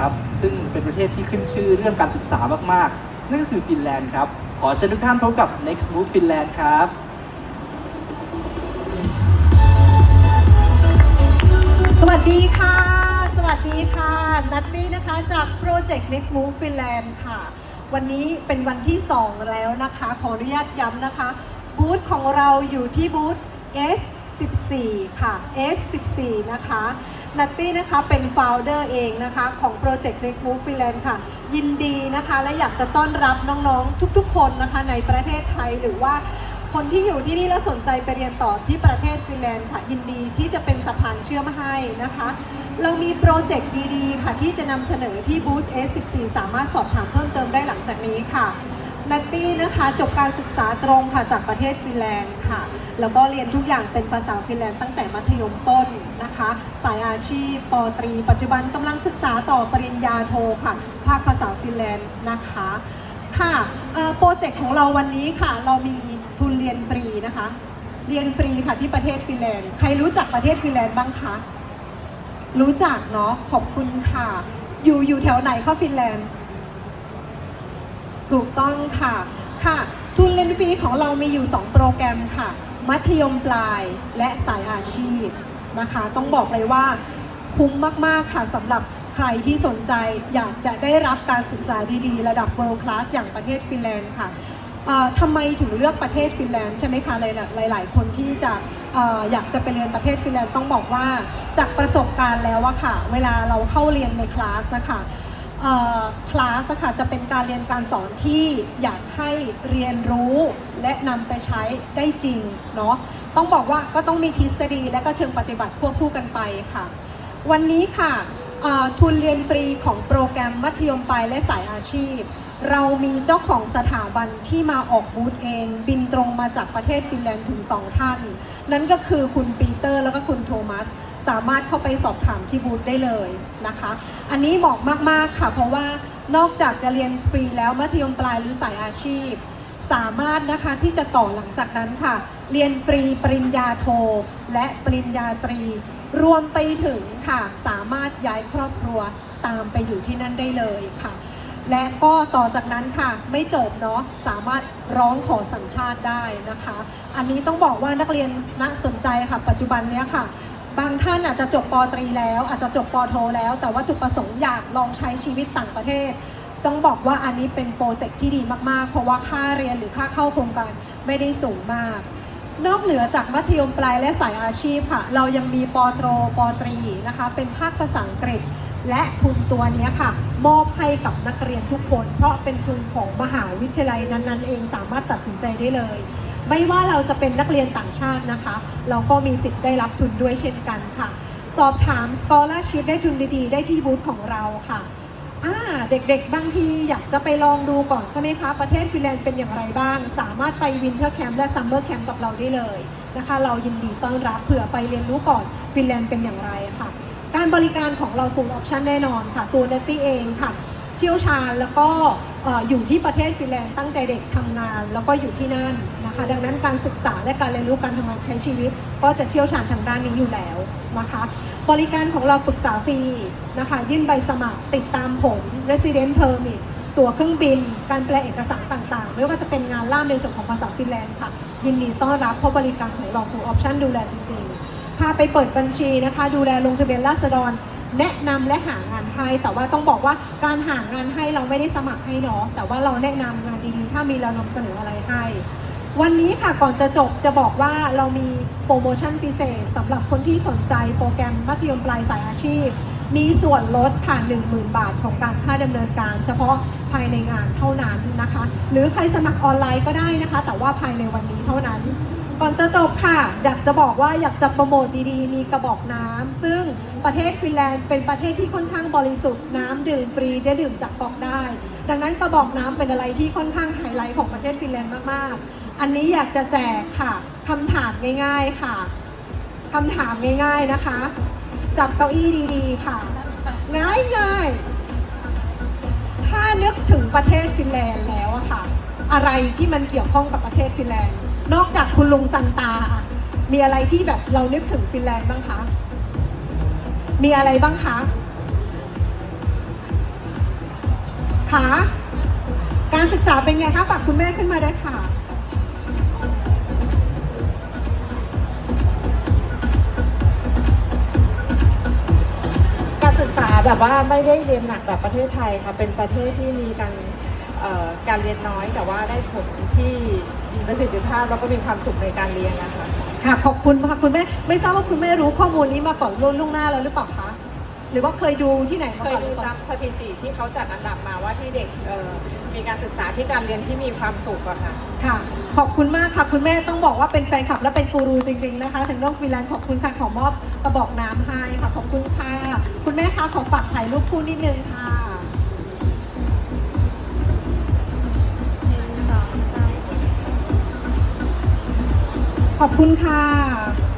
ครับซึ่งเป็นประเทศที่ขึ้นชื่อเรื่องการศึกษามากๆ นั่นก็คือฟินแลนด์ครับ ขอเชิญทุกท่านพบกับ Next Move Finland ครับสวัสดีค่ะ สวัสดีค่ะ นัตตี้นะคะจาก Project Next Move Finland ค่ะ วันนี้เป็นวันที่ 2 แล้วนะคะ ขออนุญาตย้ำนะคะ บูธของเราอยู่ที่บูธ S14 ค่ะ S14 นะคะ นัตตี้นะคะเป็น founder เองนะคะของ Project Next Move Finland ค่ะ ยินดีนะคะและอยากจะต้อนรับน้องๆ ทุกๆ คนนะคะในประเทศไทยหรือว่าคนที่อยู่ที่นี่แล้วสนใจไปเรียนต่อที่ประเทศฟินแลนด์ค่ะ ยินดีที่จะเป็นสะพานเชื่อมให้นะคะ เรามีโปรเจกต์ดีๆ ค่ะที่จะนำเสนอที่บูธ S14 สามารถสอบถามเพิ่มเติมได้หลังจากนี้ค่ะนัตตี้นะคะจบการศึกษาตรงค่ะจากประเทศฟินแลนด์ค่ะ แล้วก็เรียนทุกอย่างเป็นภาษาฟินแลนด์ตั้งแต่มัธยมต้นนะคะ อาชีพปตรี ปัจจุบันกำลังศึกษาต่อปริญญาโทค่ะ ภาคภาษาฟินแลนด์นะคะค่ะโปรเจกต์ของเราวันนี้ค่ะ เรามีทุนเรียนฟรีนะคะ เรียนฟรีค่ะที่ประเทศฟินแลนด์ ใครรู้จักประเทศฟินแลนด์บ้างคะ รู้จักเนาะ ขอบคุณค่ะ อยู่อยู่แถวไหนคะฟินแลนด์ ถูกต้องค่ะ ค่ะ ทุนเรียนฟรีของเรามีอยู่ 2 โปรแกรมค่ะ มัธยมปลายและสายอาชีพ นะคะ ต้องบอกเลยว่าคุ้มมาก ๆ ค่ะสำหรับใครที่สนใจอยากจะได้รับการศึกษาดีๆ ระดับ world class อย่างประเทศฟินแลนด์ค่ะทำไมถึงเลือกประเทศฟินแลนด์ใช่ไหมคะหลาย ๆ คนที่จะอยากจะไปเรียนประเทศฟินแลนด์ต้องบอกว่าจากประสบการณ์แล้วอะค่ะ เวลาเราเข้าเรียนในคลาสนะคะ คลาสค่ะจะเป็นการเรียนการสอนที่อยากให้เรียนรู้และนำไปใช้ได้จริงเนาะต้องบอกว่าก็ต้องมีทฤษฎีและก็เชิงปฏิบัติควบคู่กันไปค่ะ วันนี้ค่ะทุนเรียนฟรีของโปรแกรมมัธยมปลายและสายอาชีพ เรามีเจ้าของสถาบันที่มาออกบูธเอง บินตรงมาจากประเทศฟินแลนด์ถึงสองท่าน นั่นก็คือคุณปีเตอร์แล้วก็คุณโทมัส สามารถเข้าไปสอบถามที่บูธได้เลยนะคะ อันนี้เหมาะมาก ๆ ค่ะ เพราะว่านอกจากจะเรียนฟรีแล้วมัธยมปลายหรือสายอาชีพ สามารถนะคะที่จะต่อหลังจากนั้นค่ะ เรียนฟรีปริญญาโท และปริญญาตรี รวมไปถึงค่ะ สามารถย้ายครอบครัวตามไปอยู่ที่นั่นได้เลยค่ะ และก็ต่อจากนั้นค่ะไม่จบเนาะสามารถร้องขอสัญชาติได้นะคะ อันนี้ต้องบอกว่านักเรียนน่าสนใจค่ะ ปัจจุบันเนี้ยค่ะ บางท่านอาจจะจบปตรีแล้ว อาจจะจบปโทแล้ว แต่ว่าจุดประสงค์อยากลองใช้ชีวิตต่างประเทศ ต้องบอกว่าอันนี้เป็นโปรเจกต์ที่ดีมากๆ เพราะว่าค่าเรียนหรือค่าเข้าโครงการไม่ได้สูงมาก นอกเหนือจากมัธยมปลายและสายอาชีพค่ะ เรายังมีปโทปตรีนะคะ เป็นภาคภาษาอังกฤษ และทุนตัวนี้ค่ะ มอบให้กับนักเรียนทุกคน เพราะเป็นทุนของมหาวิทยาลัยนั้นๆ เองสามารถตัดสินใจได้เลย ไม่ว่าเราจะเป็นนักเรียนต่างชาตินะคะ เราก็มีสิทธิ์ได้รับทุนด้วยเช่นกันค่ะ สอบถาม scholarship ได้ทุนดีๆ ได้ที่บูธของเราค่ะอ่าเด็กๆ บางทีอยากจะไปลองดูก่อนใช่ไหมคะ ประเทศฟินแลนด์เป็นอย่างไรบ้าง สามารถไป winter camp และ summer camp กับเราได้เลยนะคะ เรายินดีต้อนรับเผื่อไปเรียนรู้ก่อนฟินแลนด์เป็นอย่างไรค่ะ การบริการของเรา full option แน่นอนค่ะ ตัวเนตตี้เองค่ะ เชี่ยวชาญแล้วก็เอ่อยู่ที่ประเทศฟินแลนด์ตั้งแต่เด็กทำงาน แล้วก็อยู่ที่นั่นนะคะ ดังนั้นการศึกษาและการเรียนรู้การทำงานใช้ชีวิต ก็จะเชี่ยวชาญทางด้านนี้อยู่แล้วนะคะ บริการของเราปรึกษาฟรีนะคะ ยื่นใบสมัครติดตามผล resident permit ตั๋วเครื่องบิน การแปลเอกสารต่างๆ ไม่ว่าจะเป็นงานล่ามในส่วนของภาษาฟินแลนด์ค่ะ ยินดีต้อนรับเพราะบริการของเรา full option ดูแลจริงๆพาไปเปิดบัญชีนะคะ ดูแลลงทะเบียนราษฎร แนะนำและหางานให้ แต่ว่าต้องบอกว่าการหางานให้เราไม่ได้สมัครให้เนาะแต่ว่าเราแนะนำงานดีๆ ถ้ามีเรานำเสนออะไรให้ วันนี้ค่ะก่อนจะจบจะบอกว่าเรามีโปรโมชั่นพิเศษสำหรับคนที่สนใจโปรแกรมมัธยมปลายสายอาชีพ มีส่วนลดค่ะ10,000 บาทของการค่าดำเนินการ เฉพาะภายในงานเท่านั้นนะคะ หรือใครสมัครออนไลน์ก็ได้นะคะ แต่ว่าภายในวันนี้เท่านั้น ก่อนจะจบค่ะ อยากจะบอกว่าอยากจะโปรโมทดีๆ มีกระบอกน้ำซึ่งประเทศฟินแลนด์เป็นประเทศที่ค่อนข้างบริสุทธิ์น้ำดื่มฟรีได้ดื่มจากก๊อกได้ ดังนั้นกระบอกน้ำเป็นอะไรที่ค่อนข้างไฮไลท์ของประเทศฟินแลนด์มากๆ อันนี้อยากจะแจกค่ะคำถามง่ายๆค่ะคำถามง่ายๆนะคะ จับเก้าอี้ดีๆค่ะ ง่ายๆถ้านึกถึงประเทศฟินแลนด์แล้วอะค่ะ อะไรที่มันเกี่ยวข้องกับประเทศฟินแลนด์ นอกจากคุณลุงซันตา มีอะไรที่แบบเรานึกถึงฟินแลนด์บ้างคะ มีอะไรบ้างคะคะการศึกษาเป็นไงคะฝากคุณแม่ขึ้นมาได้ค่ะ การศึกษาแบบว่าไม่ได้เรียนหนักแบบประเทศไทยค่ะ เป็นประเทศที่มีการ การเรียนน้อยแต่ว่าได้ผลที่มีประสิทธิภาพแล้วก็มีความสุขในการเรียนนะคะค่ะขอบคุณค่ะคุณแม่ไม่ทราบว่าคุณแม่รู้ข้อมูลนี้มาก่อนล่วงล่วงหน้าแล้วหรือเปล่าคะหรือว่าเคยดูที่ไหนมาเคยก่อนหดูรือเปตาล่ามสถิติที่เขาจัดอันดับมาว่าที่เด็กเอ่อมีการศึกษาที่การเรียนที่มีความสุขอะค่ะ ค่ะ ขอบคุณมากค่ะ คุณแม่ต้องบอกว่าเป็นแฟนคลับและเป็นกูรูจริงๆนะคะ ถึงเรื่องฟรีแลนซ์ขอบคุณค่ะ ขอมอบกระบอกน้ำให้ค่ะ ขอบคุณค่ะ คุณแม่คะขอฝากถ่ายรูปคู่นิดนึงค่ะ ขอบคุณค่ะ